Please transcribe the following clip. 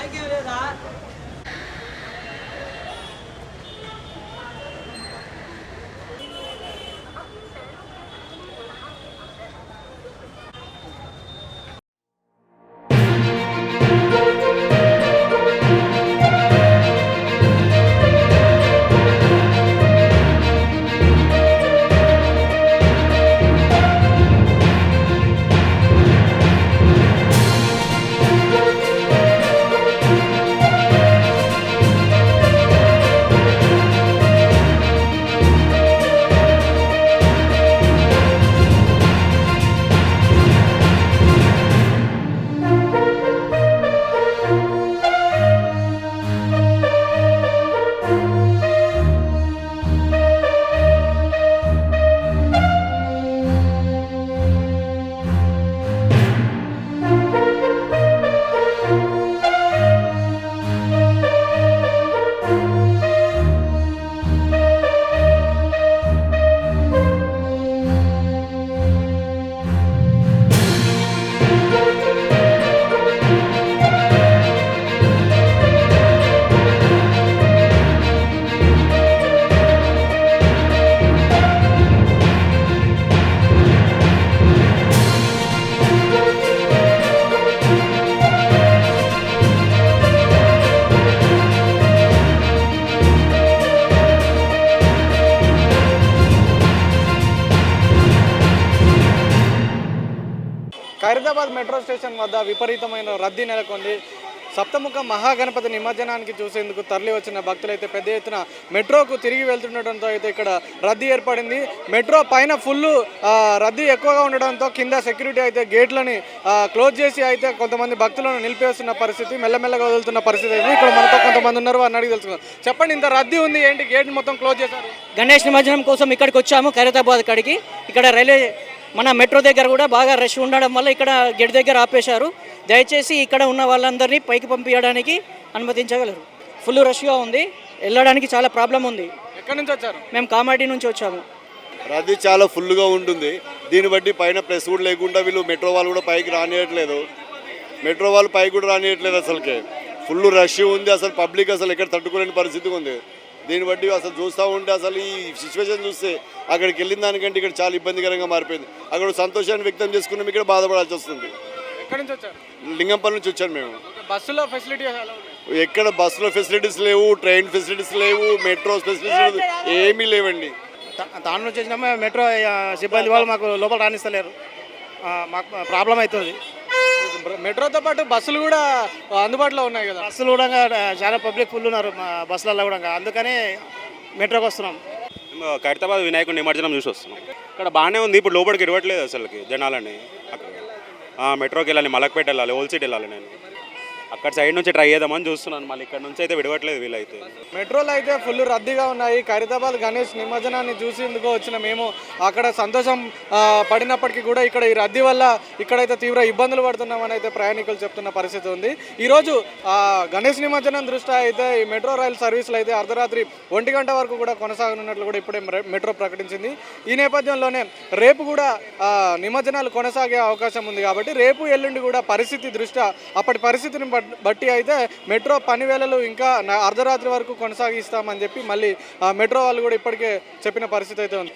I give it a that. Khairatabad metro station వద్ద విపరీతమైన రద్దీ నెలకొంది. సప్తముఖ మహాగణపతి నిమజ్జనానికి చూసేందుకు తరలి వచ్చిన భక్తులు అయితే పెద్ద ఎత్తున మెట్రోకు తిరిగి వెళ్తుండటంతో అయితే ఇక్కడ రద్దీ ఏర్పడింది. మెట్రో పైన ఫుల్ రద్దీ ఎక్కువగా ఉండడంతో కింద సెక్యూరిటీ అయితే గేట్లని క్లోజ్ చేసి అయితే కొంతమంది భక్తులను నిలిపేస్తున్న పరిస్థితి మెల్లమెల్లగా వదులుతున్న పరిస్థితి అయింది ఇక్కడ మనతో కొంతమంది ఉన్నారు వారిని అడిగి తెలుసుకుందాం. చెప్పండి ఇంత రద్దీ ఉంది ఏంటి? గేట్ మొత్తం క్లోజ్ చేశారు. గణేష్ నిమజ్జనం కోసం ఇక్కడికి వచ్చాము ఖైరతాబాద్ కాడికి. ఇక్కడ రైల్వే మన మెట్రో దగ్గర కూడా బాగా రష్ ఉండడం వల్ల ఇక్కడ గేట్ దగ్గర ఆపేశారు. దయచేసి ఇక్కడ ఉన్న వాళ్ళందరినీ పైకి పంపించడానికి అనుమతించగలరు. ఫుల్ రష్గా ఉంది. వెళ్ళడానికి చాలా ప్రాబ్లం ఉంది. ఎక్కడి నుంచి వచ్చారు? మేము కామారెడ్డి నుంచి వచ్చాము. రద్దీ చాలా ఫుల్గా ఉంటుంది. దీన్ని బట్టి పైన ప్రెస్ కూడా లేకుండా వీళ్ళు మెట్రో వాళ్ళు కూడా పైకి రానియట్లేదు. మెట్రో వాళ్ళు పైకి కూడా రానియట్లేదు అసలుకి. ఫుల్ రష్ ఉంది. అసలు పబ్లిక్ అసలు ఎక్కడ తట్టుకోలేని పరిస్థితి ఉంది. దీన్ని బట్టి అసలు చూస్తూ ఉంటే అసలు ఈ సిచ్యువేషన్ చూస్తే అక్కడికి వెళ్ళిన దానికంటే ఇక్కడ చాలా ఇబ్బందికరంగా మారిపోయింది. అక్కడ సంతోషాన్ని వ్యక్తం చేసుకున్నాం ఇక్కడ బాధపడాల్సి వస్తుంది. ఎక్కడి నుంచి వచ్చారు? లింగంపల్లి నుంచి వచ్చాను మేము. బస్సులో ఫెసిలిటీ ఎక్కడ బస్సులో ఫెసిలిటీస్ లేవు ట్రైన్ ఫెసిలిటీస్ లేవు మెట్రో ఫెసిలిటీస్ ఏమీ లేవండి. దాని నుంచి మెట్రో సిబ్బంది వాళ్ళు మాకు లోపల రాణిస్తలేరు ఆ, మాకు ప్రాబ్లం అవుతుంది. మెట్రోతో పాటు బస్సులు కూడా అందుబాటులో ఉన్నాయి కదా. బస్సులు కూడా చాలా పబ్లిక్ ఫుల్ ఉన్నారు మా బస్సులలో కూడా అందుకని మెట్రోకి వస్తున్నాం. ఖైరతాబాద్ వినాయకుడి నిమజ్జనం చూసి వస్తున్నాం. ఇక్కడ బాగానే ఉంది ఇప్పుడు లోపలికి ఇరవట్లేదు అసలుకి జనాలని. మెట్రోకి వెళ్ళాలి మలక్పేట వెళ్ళాలి ఓల్ సిటీ వెళ్ళాలి నేను. అక్కడ సైడ్ నుంచి ట్రై చేద్దామని చూస్తున్నాను. మళ్ళీ ఇక్కడ నుంచి అయితే విడవట్లేదు వీలైతే. మెట్రోలు అయితే ఫుల్ రద్దీగా ఉన్నాయి. ఖైరతాబాద్ గణేష్ నిమజ్జనాన్ని చూసేందుకు వచ్చిన మేము అక్కడ సంతోషం ఆ, పడినప్పటికీ కూడా ఇక్కడ ఈ రద్దీ వల్ల ఇక్కడైతే తీవ్ర ఇబ్బందులు పడుతున్నామని అయితే ప్రయాణికులు చెప్తున్న పరిస్థితి ఉంది. ఈరోజు ఆ, గణేష్ నిమజ్జనం దృష్ట్యా అయితే ఈ మెట్రో రైల్ సర్వీసులు అయితే అర్ధరాత్రి ఒంటి గంట వరకు కూడా కొనసాగనున్నట్లు కూడా ఇప్పుడే మెట్రో ప్రకటించింది. ఈ నేపథ్యంలోనే రేపు కూడా ఆ, నిమజ్జనాలు కొనసాగే అవకాశం ఉంది కాబట్టి రేపు ఎల్లుండి కూడా పరిస్థితి దృష్ట్యా అప్పటి పరిస్థితిని బట్టి అయితే మెట్రో పని వేళలు ఇంకా అర్ధరాత్రి వరకు కొనసాగిస్తామని చెప్పి మళ్ళీ ఆ, మెట్రో వాళ్ళు కూడా ఇప్పటికే చెప్పిన పరిస్థితి అయితే ఉంది.